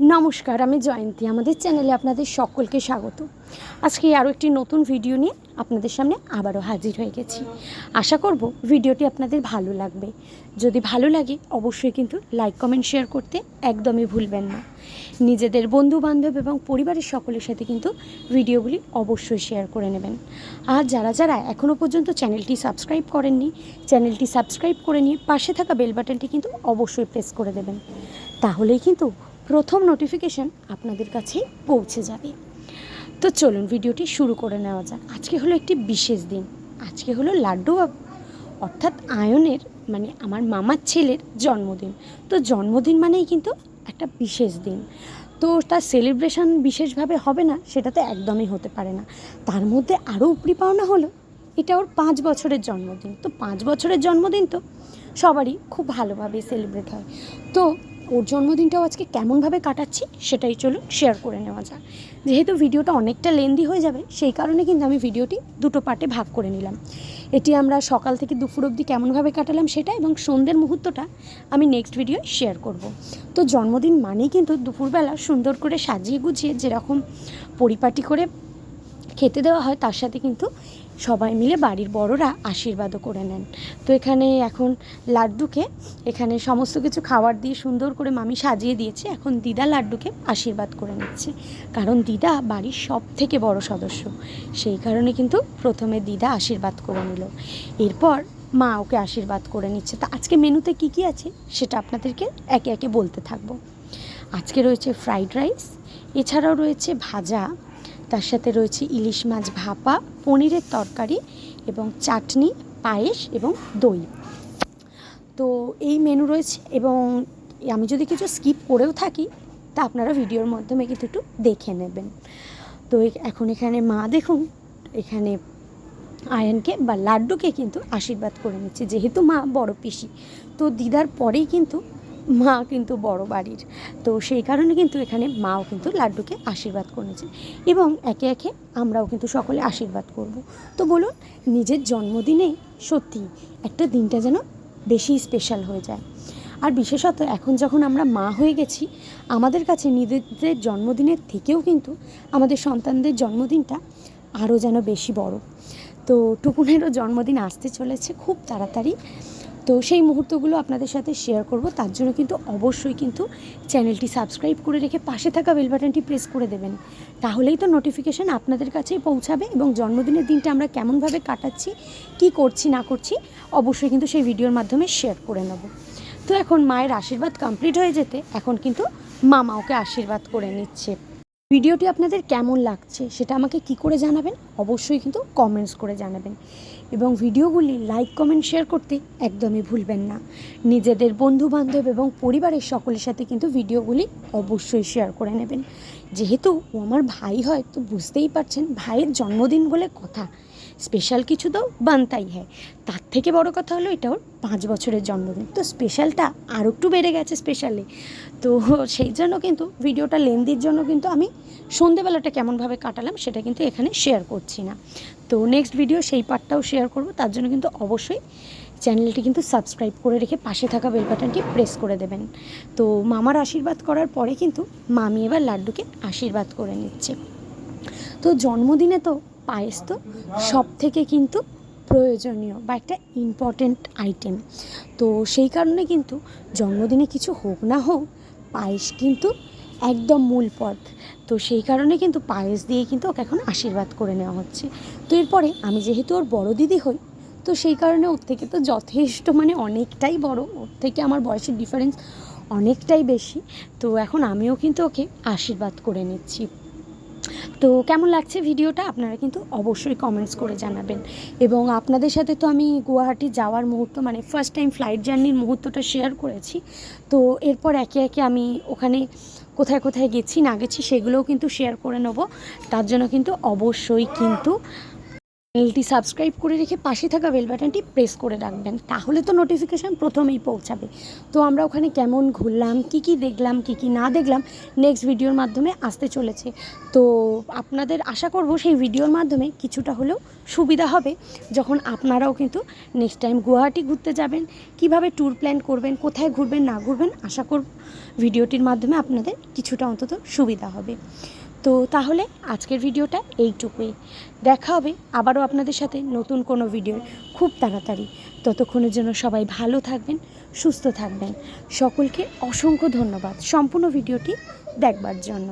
নমস্কার, আমি জয়ন্তী। আমাদের চ্যানেলে আপনাদের সকলকে স্বাগত। আজকে আরও একটি নতুন ভিডিও নিয়ে আপনাদের সামনে আবারও হাজির হয়ে গেছি। আশা করব ভিডিওটি আপনাদের ভালো লাগবে। যদি ভালো লাগে, অবশ্যই কিন্তু লাইক, কমেন্ট, শেয়ার করতে একদমই ভুলবেন না। নিজেদের বন্ধু বান্ধব এবং পরিবারের সকলের সাথে কিন্তু ভিডিওগুলি অবশ্যই শেয়ার করে নেবেন। আর যারা যারা এখনও পর্যন্ত চ্যানেলটি সাবস্ক্রাইব করেননি, চ্যানেলটি সাবস্ক্রাইব করে নিয়ে পাশে থাকা বেল বাটনটি কিন্তু অবশ্যই প্রেস করে দেবেন। তাহলেই কিন্তু প্রথম নোটিফিকেশান আপনাদের কাছে পৌঁছে যাবে। তো চলুন ভিডিওটি শুরু করে নেওয়া যাক। আজকে হলো একটি বিশেষ দিন। আজকে হলো লাড্ডু বাবু অর্থাৎ আয়নের মানে আমার মামার ছেলের জন্মদিন। তো জন্মদিন মানেই কিন্তু একটা বিশেষ দিন। তো তার সেলিব্রেশন বিশেষভাবে হবে না, সেটা তো একদমই হতে পারে না। তার মধ্যে আরও উপরি পাওনা হলো, এটা ওর পাঁচ বছরের জন্মদিন। তো পাঁচ বছরের জন্মদিন তো সবারই খুব ভালোভাবে সেলিব্রেট হয়। তো ওর জন্মদিনটাও আজকে কেমনভাবে কাটাচ্ছি সেটাই চলুন শেয়ার করে নেওয়া যাক। যেহেতু ভিডিওটা অনেকটা লেন্দি হয়ে যাবে, সেই কারণে কিন্তু আমি ভিডিওটি দুটো পার্টে ভাগ করে নিলাম। এটি আমরা সকাল থেকে দুপুর অবধি কেমনভাবে কাটালাম সেটা এবং সন্ধ্যের মুহূর্তটা আমি নেক্সট ভিডিও শেয়ার করব। তো জন্মদিন মানেই কিন্তু দুপুরবেলা সুন্দর করে সাজিয়ে গুছিয়ে যেরকম পরিপাটি করে খেতে দেওয়া হয়, তার সাথে কিন্তু সবাই মিলে বাড়ির বড়রা আশীর্বাদও করে নেন। তো এখানে এখন লাড্ডুকে, এখানে সমস্ত কিছু খাবার দিয়ে সুন্দর করে মামি সাজিয়ে দিয়েছে। এখন দিদা লাড্ডুকে আশীর্বাদ করে নিচ্ছে। কারণ দিদা বাড়ির সব থেকে বড় সদস্য। সেই কারণে কিন্তু প্রথমে দিদা আশীর্বাদ করে নিল। এরপর মা ওকে আশীর্বাদ করে নিচ্ছে। তা আজকে মেনুতে কি কি আছে সেটা আপনাদেরকে একে একে বলতে থাকব। আজকে রয়েছে ফ্রাইড রাইস, এছাড়াও রয়েছে ভাজা তার সাথে রয়েছে ইলিশ মাছ ভাপা, পনিরের তরকারি এবং চাটনি, পায়েস এবং দই। তো এই মেনু রয়েছে এবং আমি যদি কিছু স্কিপ করেও থাকি, তা আপনারা ভিডিওর মাধ্যমে কিন্তু একটু দেখে নেবেন। তো এখন এখানে মা দেখুন, এখানে আয়নকে বা লাড্ডুকে কিন্তু আশীর্বাদ করে নিচ্ছে, যেহেতু মা বড় পিসি। তো দিদার পরেই কিন্তু মা কিন্তু বড় বাড়ির। তো সেই কারণে কিন্তু এখানে মাও কিন্তু লাড্ডুকে আশীর্বাদ করেছে এবং একে একে আমরাও কিন্তু সকলে আশীর্বাদ করব। তো বলুন, নিজের জন্মদিনে সত্যি একটা দিনটা যেন বেশি স্পেশাল হয়ে যায়। আর বিশেষত এখন যখন আমরা মা হয়ে গেছি, আমাদের কাছে নিজেদের জন্মদিনের থেকেও কিন্তু আমাদের সন্তানদের জন্মদিনটা আরও যেন বেশি বড়। তো টুকুনেরও জন্মদিন আসতে চলেছে, খুব তাড়াতাড়ি। তো সেই মুহূর্তগুলো আপনাদের সাথে শেয়ার করব। তার জন্য কিন্তু অবশ্যই কিন্তু চ্যানেলটি সাবস্ক্রাইব করে রেখে পাশে থাকা বেল বাটনটি প্রেস করে দেবেন। তাহলেই তো নোটিফিকেশান আপনাদের কাছেই পৌঁছাবে এবং জন্মদিনের দিনটা আমরা কেমনভাবে কাটাচ্ছি, কি করছি, না করছি, অবশ্যই কিন্তু সেই ভিডিওর মাধ্যমে শেয়ার করে নেব। তো এখন মায়ের আশীর্বাদ কমপ্লিট হয়ে যেতে, এখন কিন্তু মামা ওকে আশীর্বাদ করে নিচ্ছে। ভিডিওটি আপনাদের কেমন লাগছে সেটা আমাকে কি করে জানাবেন? অবশ্যই কিন্তু কমেন্টস করে জানাবেন। এবং ভিডিওগুলি লাইক কমেন্ট শেয়ার করতে একদমই ভুলবেন না। নিজেদের বন্ধু বান্ধব এবং পরিবারের সকলের সাথে কিন্তু ভিডিওগুলি অবশ্যই শেয়ার করে নেবেন। যেহেতু ও আমার ভাই হয়, তো বুঝতেই পারছেন, ভাইয়ের জন্মদিন বলে কথা। স্পেশাল কিছু তো বানতাই হ্যাঁ তার থেকে বড় কথা হলো এটা ওর পাঁচ বছরের জন্মদিন। তো স্পেশালটা আর একটু বেড়ে গেছে স্পেশালি। তো সেই জন্য কিন্তু ভিডিওটা লেন্দির জন্য কিন্তু আমি সন্ধেবেলাটা কেমনভাবে কাটালাম সেটা কিন্তু এখানে শেয়ার করছি না। তো নেক্সট ভিডিও সেই পার্টটাও শেয়ার করব। তার জন্য কিন্তু অবশ্যই চ্যানেলটি কিন্তু সাবস্ক্রাইব করে রেখে পাশে থাকা বেল বাটনটি প্রেস করে দেবেন। তো মামার আশীর্বাদ করার পরে কিন্তু মামি এবার লাড্ডুকে আশীর্বাদ করে নিচ্ছে। তো জন্মদিনে তো পায়েস তো সব থেকে কিন্তু প্রয়োজনীয় বা একটা ইম্পর্ট্যান্ট আইটেম তো সেই কারণে কিন্তু জন্মদিনে কিছু হোক না হোক, পায়েস কিন্তু একদম মূল পদ তো সেই কারণে কিন্তু পায়েস দিয়ে কিন্তু ওকে এখন আশীর্বাদ করে নেওয়া হচ্ছে। তো এরপরে আমি যেহেতু ওর বড় দিদি হই, তো সেই কারণে ওর থেকে তো যথেষ্ট মানে অনেকটাই বড়। ওর থেকে আমার বয়সের ডিফারেন্স অনেকটাই বেশি। তো এখন আমিও কিন্তু ওকে আশীর্বাদ করে নিচ্ছি। তো কেমন লাগছে ভিডিওটা? আপনারা কিন্তু অবশ্যই কমেন্টস করে জানাবেন। এবং আপনাদের সাথে তো আমি গুয়াহাটি যাওয়ার মুহূর্ত মানে ফার্স্ট টাইম ফ্লাইট জার্নির মুহূর্তটা শেয়ার করেছি। তো এরপর একে একে আমি ওখানে কোথায় কোথায় গেছি, না গেছি, সেগুলোও কিন্তু শেয়ার করে নেব। তার জন্য কিন্তু অবশ্যই কিন্তু চ্যানেলটি সাবস্ক্রাইব করে রেখে পাশে থাকা বেল বাটনটি প্রেস করে রাখবেন, তাহলে তো নোটিফিকেশান প্রথমেই পৌঁছাবে। তো আমরা ওখানে কেমন ঘুরলাম, কি কি দেখলাম, কি কি না দেখলাম নেক্সট ভিডিওর মাধ্যমে আসতে চলেছে। তো আপনাদের আশা করব সেই ভিডিওর মাধ্যমে কিছুটা হলেও সুবিধা হবে, যখন আপনারাও কিন্তু নেক্সট টাইম গুয়াহাটি ঘুরতে যাবেন, কীভাবে ট্যুর প্ল্যান করবেন, কোথায় ঘুরবেন, না ঘুরবেন, আশা করব ভিডিওটির মাধ্যমে আপনাদের কিছুটা অন্তত সুবিধা হবে। তো তাহলে আজকের ভিডিওটা এইটুকুই। দেখা হবে আবারও আপনাদের সাথে নতুন কোনো ভিডিও খুব তাড়াতাড়ি। ততক্ষণের জন্য সবাই ভালো থাকবেন, সুস্থ থাকবেন। সকলকে অসংখ্য ধন্যবাদ সম্পূর্ণ ভিডিওটি দেখবার জন্য।